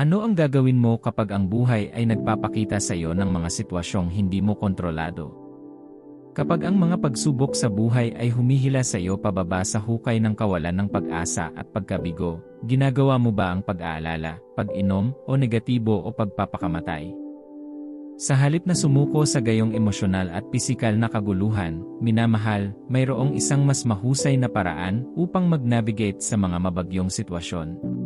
Ano ang gagawin mo kapag ang buhay ay nagpapakita sa iyo ng mga sitwasyong hindi mo kontrolado? Kapag ang mga pagsubok sa buhay ay humihila sa iyo pababa sa hukay ng kawalan ng pag-asa at pagkabigo, ginagawa mo ba ang pag-aalala, pag-inom, o negatibo o pagpapakamatay? Sa halip na sumuko sa gayong emosyonal at pisikal na kaguluhan, minamahal, mayroong isang mas mahusay na paraan upang mag-navigate sa mga mabagyong sitwasyon.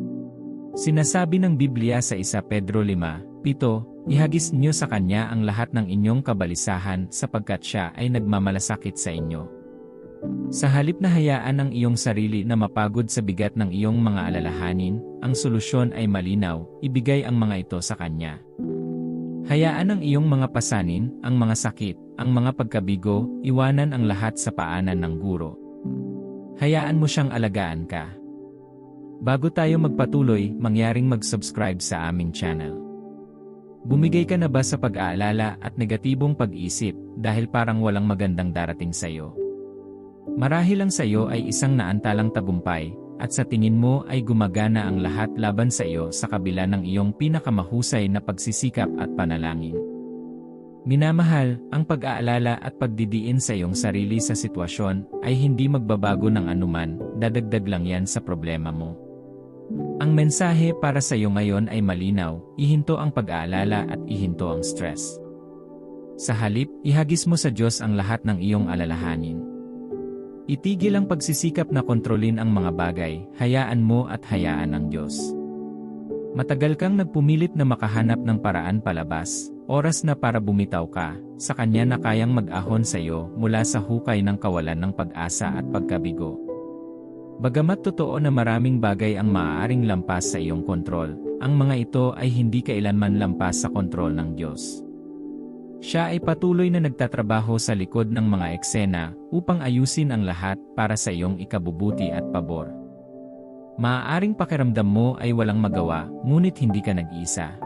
Sinasabi ng Biblia sa 1 Pedro 5, 7, Ihagis niyo sa Kanya ang lahat ng inyong kabalisahan sapagkat Siya ay nagmamalasakit sa inyo. Sa halip na hayaan ang iyong sarili na mapagod sa bigat ng iyong mga alalahanin, ang solusyon ay malinaw, ibigay ang mga ito sa Kanya. Hayaan ang iyong mga pasanin, ang mga sakit, ang mga pagkabigo, iwanan ang lahat sa paanan ng guro. Hayaan mo siyang alagaan ka. Bago tayo magpatuloy, mangyaring mag-subscribe sa aming channel. Bumigay ka na ba sa pag-aalala at negatibong pag-isip dahil parang walang magandang darating sa iyo? Marahil ang sa iyo ay isang naantalang tagumpay, at sa tingin mo ay gumagana ang lahat laban sa iyo sa kabila ng iyong pinakamahusay na pagsisikap at panalangin. Minamahal, ang pag-aalala at pagdidiin sa iyong sarili sa sitwasyon ay hindi magbabago ng anuman, dadagdag lang yan sa problema mo. Ang mensahe para sa iyo ngayon ay malinaw, ihinto ang pag-aalala at ihinto ang stress. Sa halip, ihagis mo sa Diyos ang lahat ng iyong alalahanin. Itigil ang pagsisikap na kontrolin ang mga bagay, hayaan mo at hayaan ang Diyos. Matagal kang nagpumilit na makahanap ng paraan palabas, oras na para bumitaw ka, sa Kanya na kayang mag-ahon sa iyo mula sa hukay ng kawalan ng pag-asa at pagkabigo. Bagamat totoo na maraming bagay ang maaaring lampas sa iyong kontrol, ang mga ito ay hindi kailanman lampas sa kontrol ng Diyos. Siya ay patuloy na nagtatrabaho sa likod ng mga eksena upang ayusin ang lahat para sa iyong ikabubuti at pabor. Maaaring pakiramdam mo ay walang magawa, ngunit hindi ka nag-isa.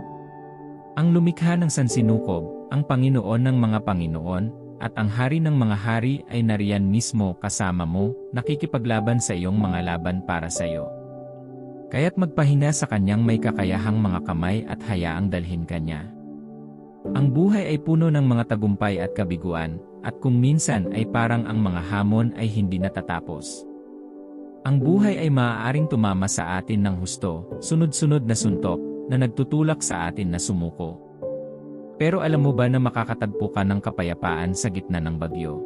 Ang lumikha ng sansinukob, ang Panginoon ng mga Panginoon, at ang hari ng mga hari ay nariyan mismo kasama mo, nakikipaglaban sa iyong mga laban para sa iyo. Kaya't magpahina sa kanyang may kakayahang mga kamay at hayaang dalhin kanya. Ang buhay ay puno ng mga tagumpay at kabiguan, at kung minsan ay parang ang mga hamon ay hindi natatapos. Ang buhay ay maaaring tumama sa atin ng husto, sunod-sunod na suntok, na nagtutulak sa atin na sumuko. Pero alam mo ba na makakatagpo ka ng kapayapaan sa gitna ng bagyo?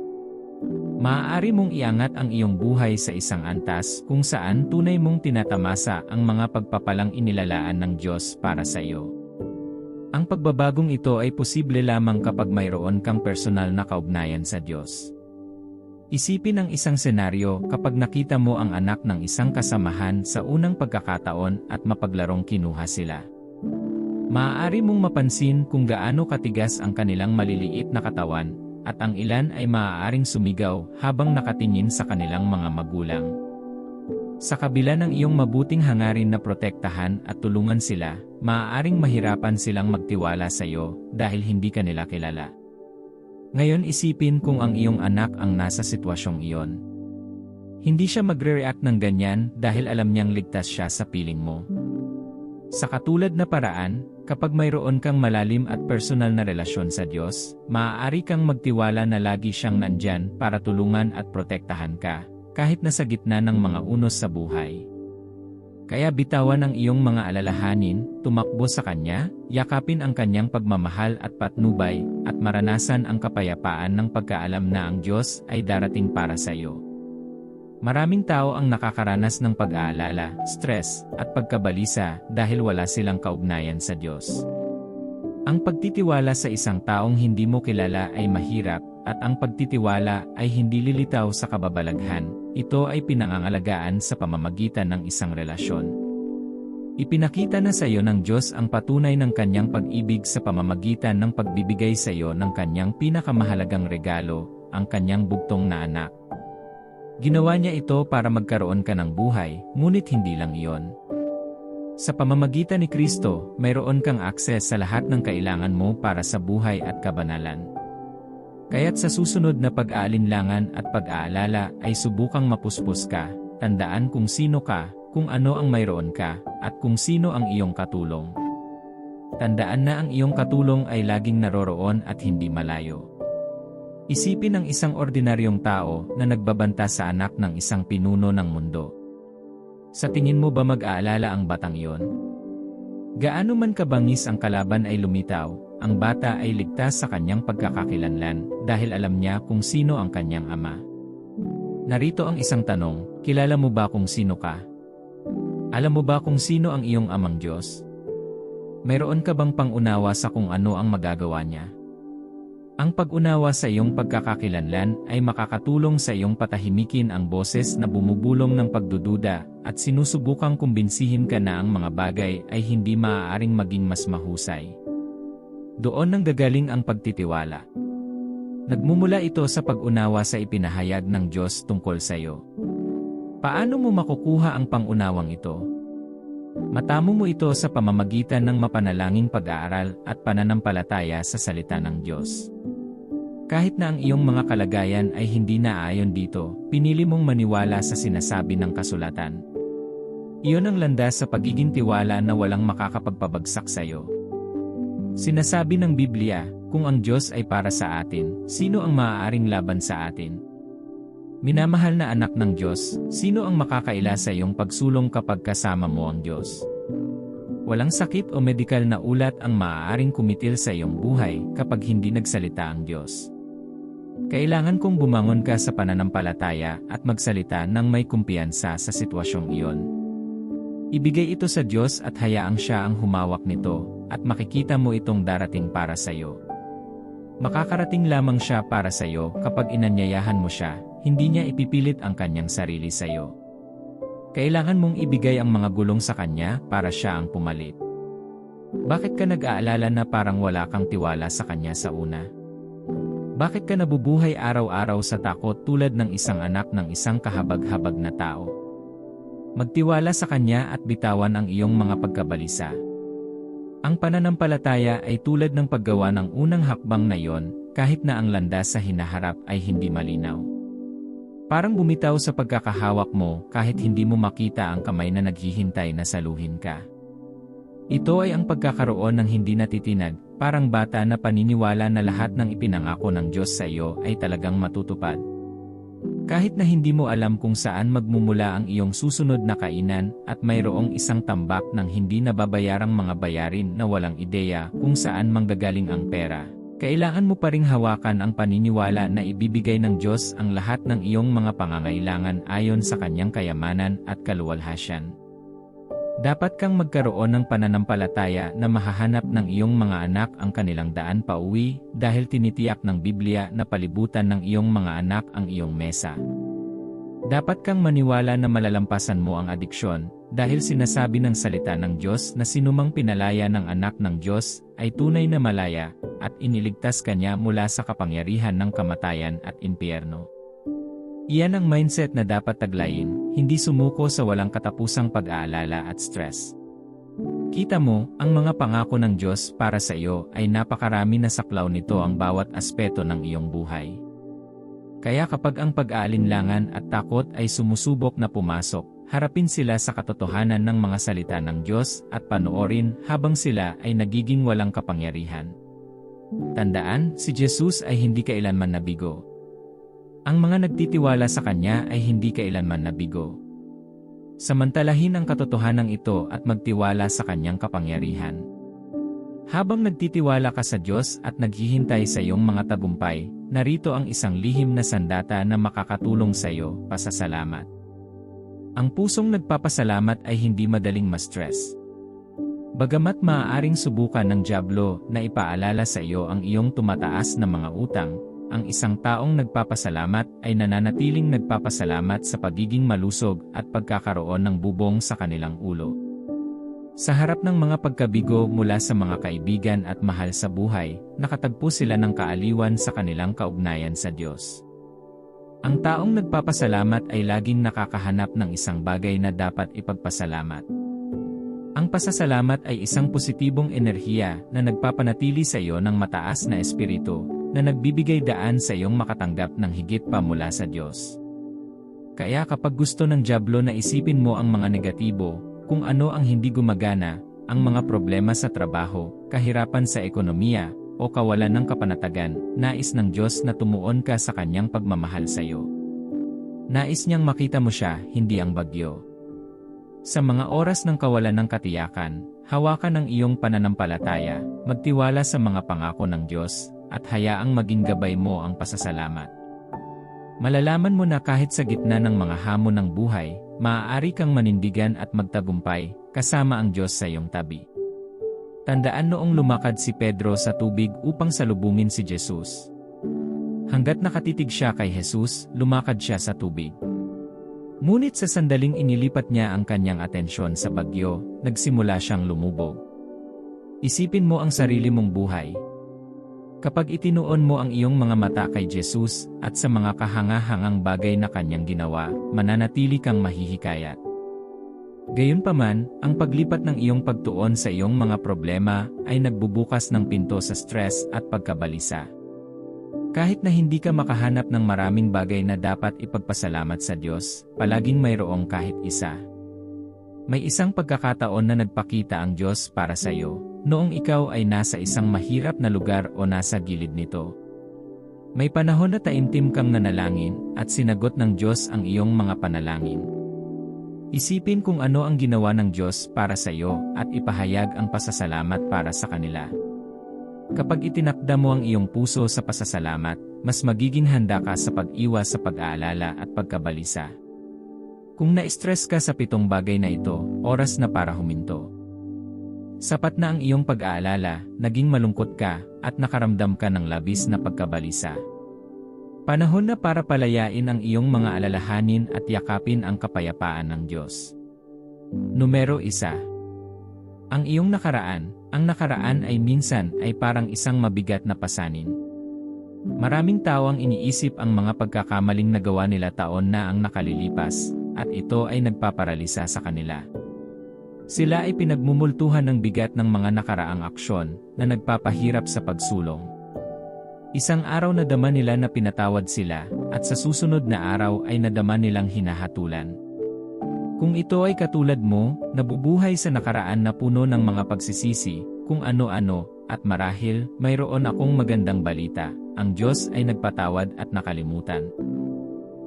Maaari mong iangat ang iyong buhay sa isang antas kung saan tunay mong tinatamasa ang mga pagpapalang inilalaan ng Diyos para sa iyo. Ang pagbabagong ito ay posible lamang kapag mayroon kang personal na kaugnayan sa Diyos. Isipin ang isang senaryo kapag nakita mo ang anak ng isang kasamahan sa unang pagkakataon at mapaglarong kinuha sila. Maaari mong mapansin kung gaano katigas ang kanilang maliliit na katawan, at ang ilan ay maaaring sumigaw habang nakatingin sa kanilang mga magulang. Sa kabila ng iyong mabuting hangarin na protektahan at tulungan sila, maaaring mahirapan silang magtiwala sa iyo dahil hindi ka nila kilala. Ngayon isipin kung ang iyong anak ang nasa sitwasyong iyon. Hindi siya magre-react ng ganyan dahil alam niyang ligtas siya sa piling mo. Sa katulad na paraan, kapag mayroon kang malalim at personal na relasyon sa Diyos, maaari kang magtiwala na lagi siyang nandyan para tulungan at protektahan ka, kahit nasa gitna ng mga unos sa buhay. Kaya bitawan ang iyong mga alalahanin, tumakbo sa Kanya, yakapin ang Kanyang pagmamahal at patnubay, at maranasan ang kapayapaan ng pagkaalam na ang Diyos ay darating para sa iyo. Maraming tao ang nakakaranas ng pag-aalala, stress, at pagkabalisa dahil wala silang kaugnayan sa Diyos. Ang pagtitiwala sa isang taong hindi mo kilala ay mahirap, at ang pagtitiwala ay hindi lilitaw sa kababalaghan. Ito ay pinangangalagaan sa pamamagitan ng isang relasyon. Ipinakita na sa iyo ng Diyos ang patunay ng kanyang pag-ibig sa pamamagitan ng pagbibigay sa iyo ng kanyang pinakamahalagang regalo, ang kanyang bugtong na anak. Ginawa niya ito para magkaroon ka ng buhay, ngunit hindi lang iyon. Sa pamamagitan ni Kristo, mayroon kang akses sa lahat ng kailangan mo para sa buhay at kabanalan. Kaya't sa susunod na pag-aalinlangan at pag-aalala ay subukang mapuspos ka, tandaan kung sino ka, kung ano ang mayroon ka, at kung sino ang iyong katulong. tandaan na ang iyong katulong ay laging naroroon at hindi malayo. Isipin ang isang ordinaryong tao na nagbabanta sa anak ng isang pinuno ng mundo. Sa tingin mo ba mag-aalala ang batang iyon? Gaano man kabangis ang kalaban ay lumitaw, ang bata ay ligtas sa kanyang pagkakakilanlan dahil alam niya kung sino ang kanyang ama. Narito ang isang tanong, kilala mo ba kung sino ka? Alam mo ba kung sino ang iyong amang Diyos? Mayroon ka bang pangunawa sa kung ano ang magagawa niya? Ang pag-unawa sa iyong pagkakakilanlan ay makakatulong sa iyong patahimikin ang boses na bumubulong ng pagdududa at sinusubukang kumbinsihin ka na ang mga bagay ay hindi maaaring maging mas mahusay. Doon nang gagaling ang pagtitiwala. Nagmumula ito sa pag-unawa sa ipinahayag ng Diyos tungkol sa iyo. Paano mo makukuha ang pangunawang ito? Matamo mo ito sa pamamagitan ng mapanalangin pag-aaral at pananampalataya sa salita ng Diyos. Kahit na ang iyong mga kalagayan ay hindi naayon dito, pinili mong maniwala sa sinasabi ng kasulatan. Iyon ang landas sa pagiging tiwala na walang makakapagpabagsak sa iyo. Sinasabi ng Biblia, kung ang Diyos ay para sa atin, sino ang maaaring laban sa atin? Minamahal na anak ng Diyos, sino ang makakaila sa iyong pagsulong kapag kasama mo ang Diyos? Walang sakit o medikal na ulat ang maaaring kumitil sa iyong buhay kapag hindi nagsalita ang Diyos. Kailangan kong bumangon ka sa pananampalataya at magsalita ng may kumpiyansa sa sitwasyong iyon. Ibigay ito sa Diyos at hayaang siya ang humawak nito, at makikita mo itong darating para sa iyo. Makakarating lamang siya para sa iyo kapag inanyayahan mo siya, hindi niya ipipilit ang kanyang sarili sa iyo. Kailangan mong ibigay ang mga gulong sa kanya para siya ang pumalit. Bakit ka nag-aalala na parang wala kang tiwala sa kanya sa una? Bakit ka nabubuhay araw-araw sa takot tulad ng isang anak ng isang kahabag-habag na tao? Magtiwala sa Kanya at bitawan ang iyong mga pagkabalisa. Ang pananampalataya ay tulad ng paggawa ng unang hakbang na iyon, kahit na ang landas sa hinaharap ay hindi malinaw. Parang bumitaw sa pagkakahawak mo kahit hindi mo makita ang kamay na naghihintay na saluhin ka. Ito ay ang pagkakaroon ng hindi natitinag, parang bata na paniniwala na lahat ng ipinangako ng Diyos sa iyo ay talagang matutupad. Kahit na hindi mo alam kung saan magmumula ang iyong susunod na kainan at mayroong isang tambak ng hindi nababayarang mga bayarin na walang ideya kung saan manggagaling ang pera, kailangan mo pa ring hawakan ang paniniwala na ibibigay ng Diyos ang lahat ng iyong mga pangangailangan ayon sa kanyang kayamanan at kaluwalhasyan. Dapat kang magkaroon ng pananampalataya na mahahanap ng iyong mga anak ang kanilang daan pa uwi dahil tinitiyak ng Biblia na palibutan ng iyong mga anak ang iyong mesa. Dapat kang maniwala na malalampasan mo ang adiksyon dahil sinasabi ng salita ng Diyos na sinumang pinalaya ng anak ng Diyos ay tunay na malaya at iniligtas kanya mula sa kapangyarihan ng kamatayan at impyerno. Iyan ang mindset na dapat taglayin, hindi sumuko sa walang katapusang pag-aalala at stress. Kita mo, ang mga pangako ng Diyos para sa iyo ay napakarami na saklaw nito ang bawat aspeto ng iyong buhay. Kaya kapag ang pag-aalinlangan at takot ay sumusubok na pumasok, harapin sila sa katotohanan ng mga salita ng Diyos at panoorin habang sila ay nagiging walang kapangyarihan. Tandaan, si Jesus ay hindi kailanman nabigo, ang mga nagtitiwala sa Kanya ay hindi kailanman nabigo. Samantalahin ang katotohanan ito at magtiwala sa Kanyang kapangyarihan. Habang nagtitiwala ka sa Diyos at naghihintay sa iyong mga tagumpay, narito ang isang lihim na sandata na makakatulong sa iyo, pasasalamat. Ang pusong nagpapasalamat ay hindi madaling ma-stress. Bagamat maaaring subukan ng Diablo na ipaalala sa iyo ang iyong tumataas na mga utang, ang isang taong nagpapasalamat ay nananatiling nagpapasalamat sa pagiging malusog at pagkakaroon ng bubong sa kanilang ulo. Sa harap ng mga pagkabigo mula sa mga kaibigan at mahal sa buhay, nakatagpo sila ng kaaliwan sa kanilang kaugnayan sa Diyos. Ang taong nagpapasalamat ay laging nakakahanap ng isang bagay na dapat ipagpasalamat. Ang pasasalamat ay isang positibong enerhiya na nagpapanatili sa iyo ng mataas na espiritu, na nagbibigay daan sa iyong makatanggap ng higit pa mula sa Diyos. Kaya kapag gusto ng Diablo na isipin mo ang mga negatibo, kung ano ang hindi gumagana, ang mga problema sa trabaho, kahirapan sa ekonomiya, o kawalan ng kapanatagan, nais ng Diyos na tumuon ka sa kanyang pagmamahal sa iyo. Nais niyang makita mo siya, hindi ang bagyo. Sa mga oras ng kawalan ng katiyakan, hawakan ang iyong pananampalataya, magtiwala sa mga pangako ng Diyos, at hayaang maging gabay mo ang pasasalamat. Malalaman mo na kahit sa gitna ng mga hamon ng buhay, maaari kang manindigan at magtagumpay, kasama ang Diyos sa iyong tabi. Tandaan noong lumakad si Pedro sa tubig upang salubungin si Jesus. Hanggat nakatitig siya kay Jesus, lumakad siya sa tubig. Ngunit sa sandaling inilipat niya ang kanyang atensyon sa bagyo, nagsimula siyang lumubog. Isipin mo ang sarili mong buhay. Kapag itinuon mo ang iyong mga mata kay Jesus at sa mga kahanga-hangang bagay na kanyang ginawa, mananatili kang mahihikayat. Gayunpaman, ang paglipat ng iyong pagtuon sa iyong mga problema ay nagbubukas ng pinto sa stress at pagkabalisa. Kahit na hindi ka makahanap ng maraming bagay na dapat ipagpasalamat sa Diyos, palaging mayroong kahit isa. May isang pagkakataon na nagpakita ang Diyos para sa iyo, noong ikaw ay nasa isang mahirap na lugar o nasa gilid nito. May panahon na taimtim kang nanalangin at sinagot ng Diyos ang iyong mga panalangin. Isipin kung ano ang ginawa ng Diyos para sa iyo at ipahayag ang pasasalamat para sa kanila. Kapag itinakda mo ang iyong puso sa pasasalamat, mas magiging handa ka sa pag-iwas sa pag-aalala at pagkabalisa. Kung na-stress ka sa pitong bagay na ito, oras na para huminto. Sapat na ang iyong pag-aalala, naging malungkot ka, at nakaramdam ka ng labis na pagkabalisa. Panahon na para palayain ang iyong mga alalahanin at yakapin ang kapayapaan ng Diyos. Numero 1. Ang iyong nakaraan, ang nakaraan ay minsan ay parang isang mabigat na pasanin. Maraming tao ang iniisip ang mga pagkakamaling nagawa nila taon na ang nakalilipas, at ito ay nagpaparalisa sa kanila. Sila ay pinagmumultuhan ng bigat ng mga nakaraang aksyon na nagpapahirap sa pagsulong. Isang araw na dama nila na pinatawad sila, at sa susunod na araw ay nadama nilang hinahatulan. Kung ito ay katulad mo, nabubuhay sa nakaraan na puno ng mga pagsisisi, kung ano-ano, at marahil, mayroon akong magandang balita, ang Diyos ay nagpatawad at nakalimutan.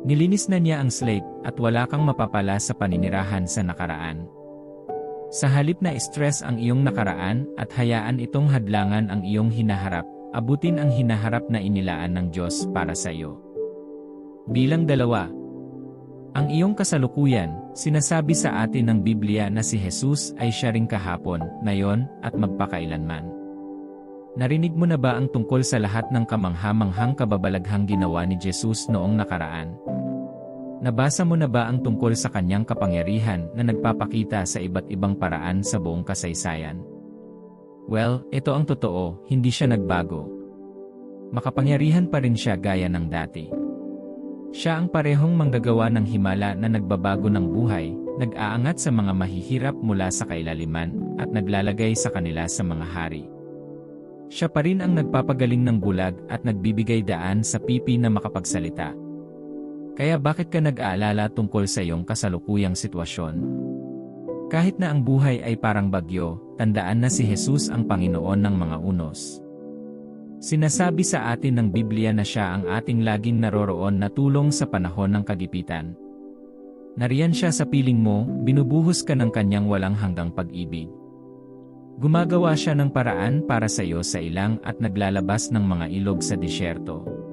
Nilinis na niya ang slate, at wala kang mapapala sa paninirahan sa nakaraan. Sa halip na stress ang iyong nakaraan at hayaan itong hadlangan ang iyong hinaharap, abutin ang hinaharap na inilaan ng Diyos para sa iyo. Bilang dalawa, ang iyong kasalukuyan, sinasabi sa atin ng Biblia na si Jesus ay siya ring kahapon, ngayon, at magpakailanman. Narinig mo na ba ang tungkol sa lahat ng kamanghamanghang kababalaghang ginawa ni Jesus noong nakaraan? Nabasa mo na ba ang tungkol sa kanyang kapangyarihan na nagpapakita sa iba't ibang paraan sa buong kasaysayan? Well, ito ang totoo, hindi siya nagbago. Makapangyarihan pa rin siya gaya ng dati. Siya ang parehong manggagawa ng himala na nagbabago ng buhay, nag-aangat sa mga mahihirap mula sa kailaliman, at naglalagay sa kanila sa mga hari. Siya pa rin ang nagpapagaling ng bulag at nagbibigay daan sa pipi na makapagsalita. Kaya bakit ka nag-aalala tungkol sa iyong kasalukuyang sitwasyon? Kahit na ang buhay ay parang bagyo, tandaan na si Jesus ang Panginoon ng mga unos. Sinasabi sa atin ng Biblia na siya ang ating laging naroroon na tulong sa panahon ng kagipitan. Nariyan siya sa piling mo, binubuhos ka ng kanyang walang hanggang pag-ibig. Gumagawa siya ng paraan para sa iyo sa ilang at naglalabas ng mga ilog sa disyerto.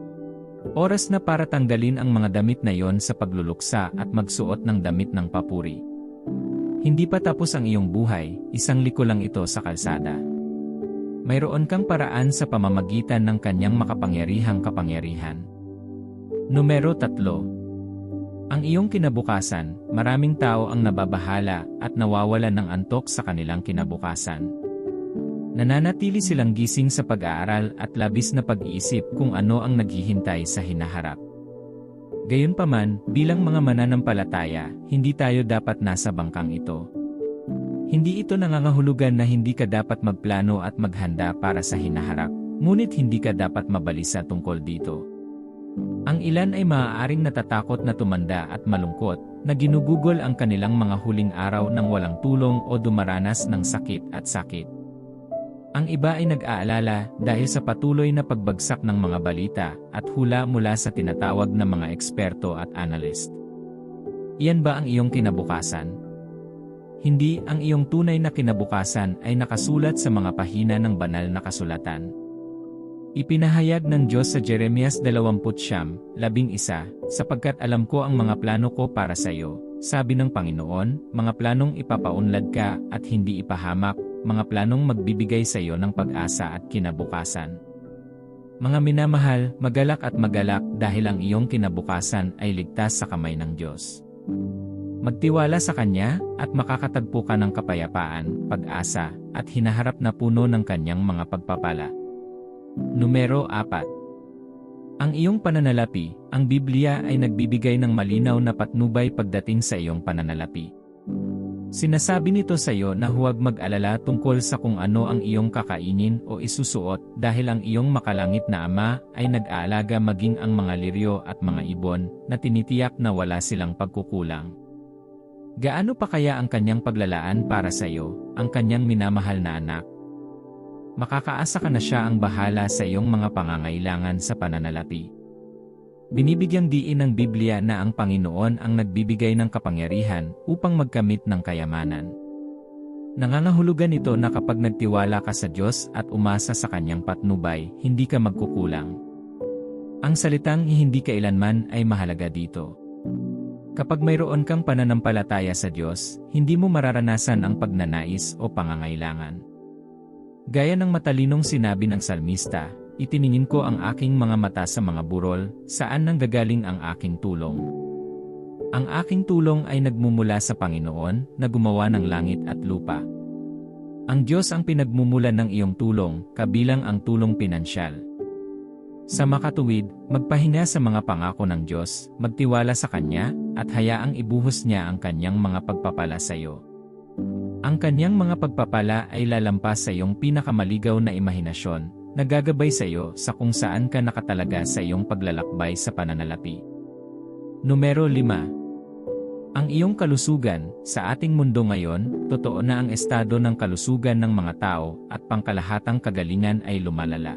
Oras na para tanggalin ang mga damit na yon sa pagluluksa at magsuot ng damit ng papuri. Hindi pa tapos ang iyong buhay, isang liko lang ito sa kalsada. Mayroon kang paraan sa pamamagitan ng kanyang makapangyarihang kapangyarihan. Numero 3. Ang iyong kinabukasan, maraming tao ang nababahala at nawawalan ng antok sa kanilang kinabukasan. Nananatili silang gising sa pag-aaral at labis na pag-iisip kung ano ang naghihintay sa hinaharap. Gayunpaman, bilang mga mananampalataya, hindi tayo dapat nasa bangkang ito. Hindi ito nangangahulugan na hindi ka dapat magplano at maghanda para sa hinaharap, ngunit hindi ka dapat mabalisa tungkol dito. Ang ilan ay maaaring natatakot na tumanda at malungkot, na ginugugol ang kanilang mga huling araw ng walang tulong o dumaranas ng sakit at sakit. Ang iba ay nag-aalala dahil sa patuloy na pagbagsak ng mga balita at hula mula sa tinatawag na mga eksperto at analyst. Iyan ba ang iyong kinabukasan? Hindi, ang iyong tunay na kinabukasan ay nakasulat sa mga pahina ng banal na kasulatan. Ipinahayag ng Diyos sa Jeremias 20:11, sapagkat alam ko ang mga plano ko para sa iyo, sabi ng Panginoon, mga planong ipapaunlad ka at hindi ipahamak, mga planong magbibigay sa iyo ng pag-asa at kinabukasan. Mga minamahal, magalak at magalak dahil ang iyong kinabukasan ay ligtas sa kamay ng Diyos. Magtiwala sa Kanya at makakatagpo ka ng kapayapaan, pag-asa, at hinaharap na puno ng Kanyang mga pagpapala. Numero 4. Ang iyong pananalapi, ang Biblia ay nagbibigay ng malinaw na patnubay pagdating sa iyong pananalapi. Sinasabi nito sa iyo na huwag mag-alala tungkol sa kung ano ang iyong kakainin o isusuot dahil ang iyong makalangit na ama ay nag-aalaga maging ang mga liryo at mga ibon na tinitiyak na wala silang pagkukulang. Gaano pa kaya ang kanyang paglalaan para sa iyo, ang kanyang minamahal na anak? makakaasa ka na siya ang bahala sa iyong mga pangangailangan sa pananalapi. Binibigyang diin ng Biblia na ang Panginoon ang nagbibigay ng kapangyarihan upang magkamit ng kayamanan. Nangangahulugan ito na kapag nagtiwala ka sa Diyos at umasa sa Kanyang patnubay, hindi ka magkukulang. Ang salitang hindi kailanman ay mahalaga dito. Kapag mayroon kang pananampalataya sa Diyos, hindi mo mararanasan ang pagnanais o pangangailangan. Gaya ng matalinong sinabi ng salmista, itiningin ko ang aking mga mata sa mga burol, saan nang gagaling ang aking tulong. Ang aking tulong ay nagmumula sa Panginoon na gumawa ng langit at lupa. Ang Diyos ang pinagmumulan ng iyong tulong, kabilang ang tulong pinansyal. Sa makatuwid, magpahinga sa mga pangako ng Diyos, magtiwala sa Kanya, at hayaang ibuhos niya ang Kanyang mga pagpapala sa iyo. Ang kanyang mga pagpapala ay lalampas sa iyong pinakamaligaw na imahinasyon, nagagabay sa iyo sa kung saan ka nakatalaga sa iyong paglalakbay sa pananalapi. Numero 5. Ang iyong kalusugan, sa ating mundo ngayon, totoo na ang estado ng kalusugan ng mga tao at pangkalahatang kagalingan ay lumalala.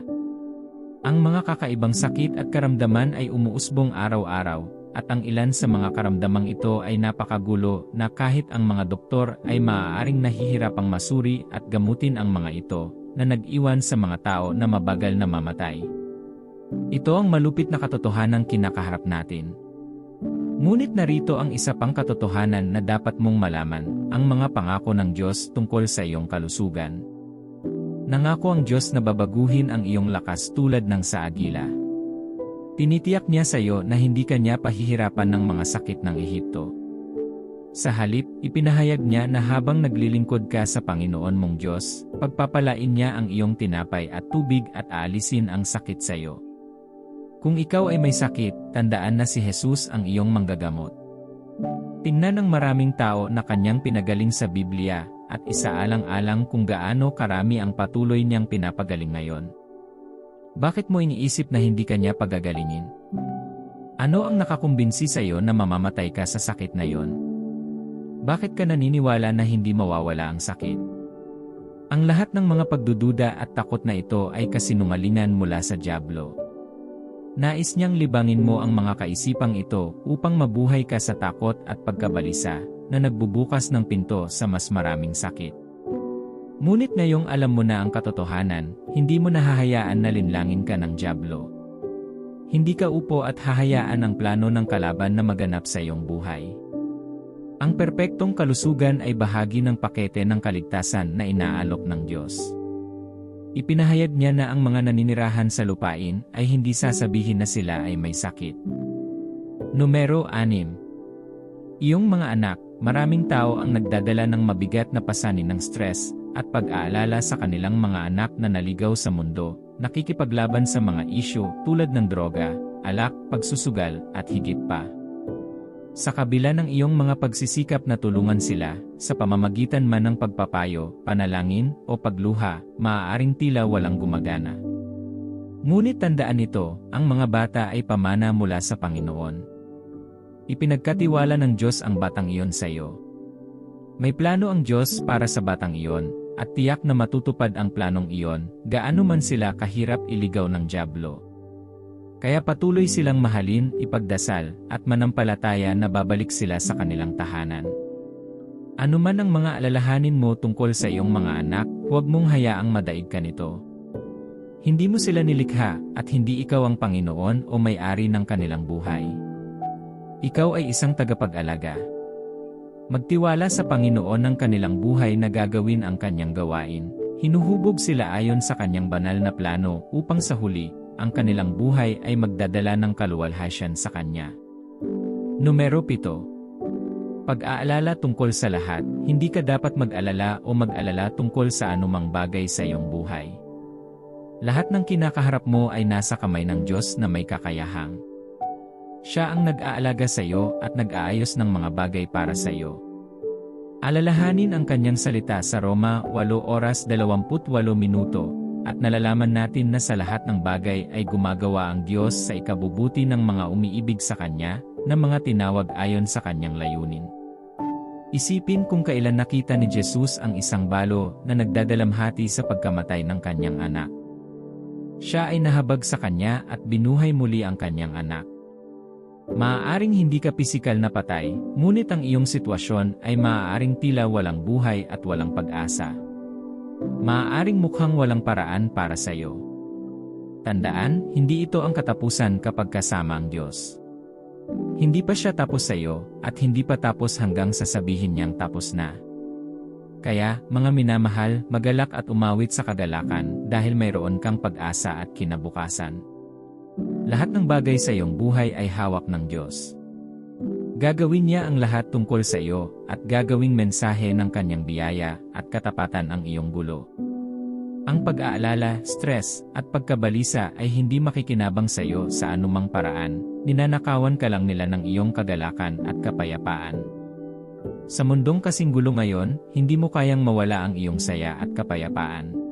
Ang mga kakaibang sakit at karamdaman ay umuusbong araw-araw, at ang ilan sa mga karamdamang ito ay napakagulo na kahit ang mga doktor ay maaaring nahihirapang masuri at gamutin ang mga ito na nag-iwan sa mga tao na mabagal na mamatay. Ito ang malupit na katotohanan kinakaharap natin. Ngunit narito ang isa pang katotohanan na dapat mong malaman, ang mga pangako ng Diyos tungkol sa iyong kalusugan. Nangako ang Diyos na babaguhin ang iyong lakas tulad ng sa agila. Tinitiyak niya sa iyo na hindi ka niya pahihirapan ng mga sakit ng Ehipto. Sa halip, ipinahayag niya na habang naglilingkod ka sa Panginoon mong Diyos, pagpapalain niya ang iyong tinapay at tubig at aalisin ang sakit sa iyo. Kung ikaw ay may sakit, tandaan na si Jesus ang iyong manggagamot. Tingnan ng maraming tao na kanyang pinagaling sa Biblia, at isaalang-alang kung gaano karami ang patuloy niyang pinapagaling ngayon. Bakit mo iniisip na hindi kanya pagagalingin? Ano ang nakakumbinsi sa iyo na mamamatay ka sa sakit na yon? Bakit ka naniniwala na hindi mawawala ang sakit? Ang lahat ng mga pagdududa at takot na ito ay kasinungalingan mula sa Diablo. Nais niyang libangin mo ang mga kaisipang ito upang mabuhay ka sa takot at pagkabalisa na nagbubukas ng pinto sa mas maraming sakit. Ngunit ngayong alam mo na ang katotohanan, hindi mo nahahayaan na linlangin ka ng Diablo. Hindi ka upo at hahayaan ang plano ng kalaban na maganap sa iyong buhay. Ang perpektong kalusugan ay bahagi ng pakete ng kaligtasan na inaalok ng Diyos. Ipinahayag niya na ang mga naninirahan sa lupain ay hindi sasabihin na sila ay may sakit. Numero 6. Iyong mga anak, maraming tao ang nagdadala ng mabigat na pasanin ng stress, at pag-aalala sa kanilang mga anak na naligaw sa mundo, nakikipaglaban sa mga isyu tulad ng droga, alak, pagsusugal, at higit pa. Sa kabila ng iyong mga pagsisikap na tulungan sila, sa pamamagitan man ng pagpapayo, panalangin, o pagluha, maaaring tila walang gumagana. Ngunit tandaan ito, ang mga bata ay pamana mula sa Panginoon. ipinagkatiwala ng Diyos ang batang iyon sa iyo. May plano ang Diyos para sa batang iyon, at tiyak na matutupad ang planong iyon, gaano man sila kahirap iligaw ng Diablo. Kaya patuloy silang mahalin, ipagdasal, at manampalataya na babalik sila sa kanilang tahanan. Ano man ang mga alalahanin mo tungkol sa iyong mga anak, huwag mong hayaang madaig ka nito. Hindi mo sila nilikha, at hindi ikaw ang Panginoon o may-ari ng kanilang buhay. Ikaw ay isang tagapag-alaga. Magtiwala sa Panginoon ng kanilang buhay na gagawin ang kanyang gawain. Hinuhubog sila ayon sa kanyang banal na plano upang sa huli, ang kanilang buhay ay magdadala ng kaluwalhasyan sa kanya. Numero 7. Pag-aalala tungkol sa lahat, hindi ka dapat mag-alala o mag-alala tungkol sa anumang bagay sa iyong buhay. Lahat ng kinakaharap mo ay nasa kamay ng Diyos na may kakayahang. Siya ang nag-aalaga sa iyo at nag-aayos ng mga bagay para sa iyo. Alalahanin ang kanyang salita sa Roma 8 oras 28 minuto, at nalalaman natin na sa lahat ng bagay ay gumagawa ang Diyos sa ikabubuti ng mga umiibig sa Kanya, na mga tinawag ayon sa Kanyang layunin. Isipin kung kailan nakita ni Jesus ang isang balo na nagdadalamhati sa pagkamatay ng kanyang anak. Siya ay nahabag sa kanya at binuhay muli ang kanyang anak. Maaaring hindi ka pisikal na patay, ngunit ang iyong sitwasyon ay maaaring tila walang buhay at walang pag-asa. Maaaring mukhang walang paraan para sa iyo. Tandaan, hindi ito ang katapusan kapag kasama ang Diyos. Hindi pa siya tapos sa iyo, at hindi pa tapos hanggang sasabihin niyang tapos na. Kaya, mga minamahal, magalak at umawit sa kagalakan dahil mayroon kang pag-asa at kinabukasan. Lahat ng bagay sa iyong buhay ay hawak ng Diyos. Gagawin niya ang lahat tungkol sa iyo at gagawing mensahe ng kanyang biyaya at katapatan ang iyong gulo. Ang pag-aalala, stress, at pagkabalisa ay hindi makikinabang sa iyo sa anumang paraan, ninanakawan ka lang nila ng iyong kagalakan at kapayapaan. Sa mundong kasing ngayon, hindi mo kayang mawala ang iyong saya at kapayapaan.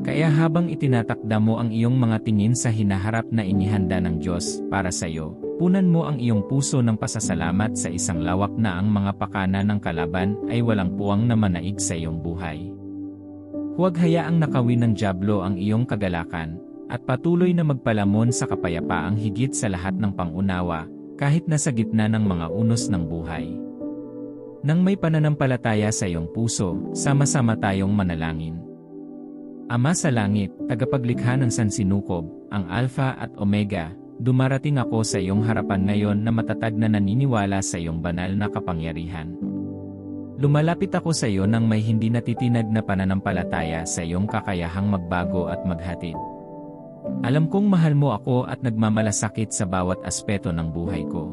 Kaya habang itinatakda mo ang iyong mga tingin sa hinaharap na inihanda ng Diyos para sa iyo, punan mo ang iyong puso ng pasasalamat sa isang lawak na ang mga pakana ng kalaban ay walang puwang na manaig sa iyong buhay. Huwag hayaang nakawin ng Diablo ang iyong kagalakan, at patuloy na magpalamon sa kapayapaang higit sa lahat ng pangunawa, kahit nasa gitna ng mga unos ng buhay. Nang may pananampalataya sa iyong puso, sama-sama tayong manalangin. Ama sa langit, tagapaglikha ng sansinukob, ang Alpha at Omega, dumarating ako sa iyong harapan ngayon na matatag na naniniwala sa iyong banal na kapangyarihan. Lumalapit ako sa iyo nang may hindi natitinag na pananampalataya sa iyong kakayahang magbago at maghatid. Alam kong mahal mo ako at nagmamalasakit sa bawat aspeto ng buhay ko.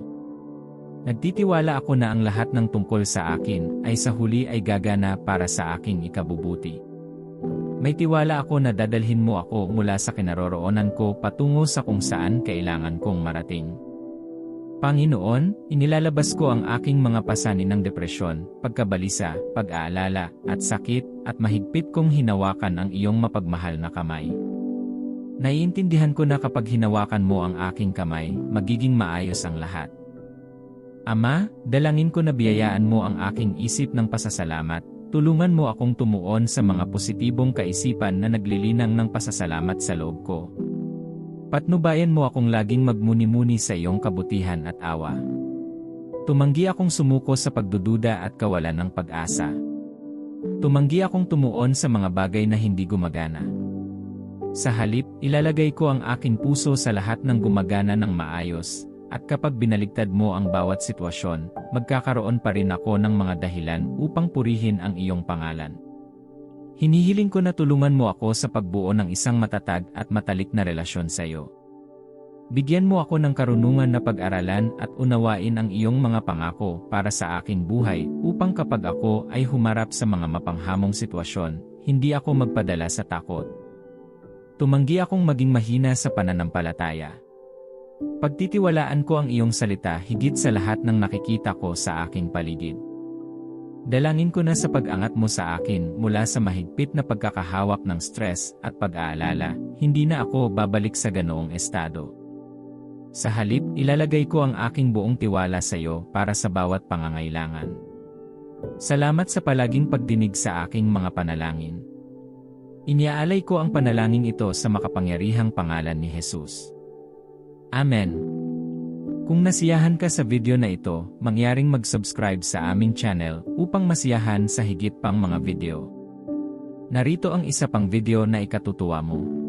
Nagtitiwala ako na ang lahat ng tungkol sa akin ay sa huli ay gagana para sa aking ikabubuti. May tiwala ako na dadalhin mo ako mula sa kinaroroonan ko patungo sa kung saan kailangan kong marating. Panginoon, inilalabas ko ang aking mga pasanin ng depresyon, pagkabalisa, pag-aalala, at sakit, at mahigpit kong hinawakan ang iyong mapagmahal na kamay. Naiintindihan ko na kapag hinawakan mo ang aking kamay, magiging maayos ang lahat. Ama, dalangin ko na biyayaan mo ang aking isip ng pasasalamat, Tulungan mo akong tumuon sa mga positibong kaisipan na naglilinang ng pasasalamat sa loob ko. Patnubayan mo akong laging magmuni-muni sa iyong kabutihan at awa. Tumanggi akong sumuko sa pagdududa at kawalan ng pag-asa. Tumanggi akong tumuon sa mga bagay na hindi gumagana. Sa halip, ilalagay ko ang aking puso sa lahat ng gumagana ng maayos, at kapag binaligtad mo ang bawat sitwasyon, magkakaroon pa rin ako ng mga dahilan upang purihin ang iyong pangalan. Hinihiling ko na tulungan mo ako sa pagbuo ng isang matatag at matalik na relasyon sa iyo. Bigyan mo ako ng karunungan na pag-aralan at unawain ang iyong mga pangako para sa aking buhay upang kapag ako ay humarap sa mga mapanghamong sitwasyon, hindi ako magpadala sa takot. Tumanggi akong maging mahina sa pananampalataya. Pagtitiwalaan ko ang iyong salita higit sa lahat ng nakikita ko sa aking paligid. Dalangin ko na sa pag-angat mo sa akin mula sa mahigpit na pagkakahawak ng stress at pag-aalala, hindi na ako babalik sa ganoong estado. Sa halip, ilalagay ko ang aking buong tiwala sa iyo para sa bawat pangangailangan. Salamat sa palaging pagdinig sa aking mga panalangin. Iniaalay ko ang panalangin ito sa makapangyarihang pangalan ni Jesus. Amen. Kung nasiyahan ka sa video na ito, mangyaring mag-subscribe sa aming channel upang masiyahan sa higit pang mga video. Narito ang isa pang video na ikatutuwa mo.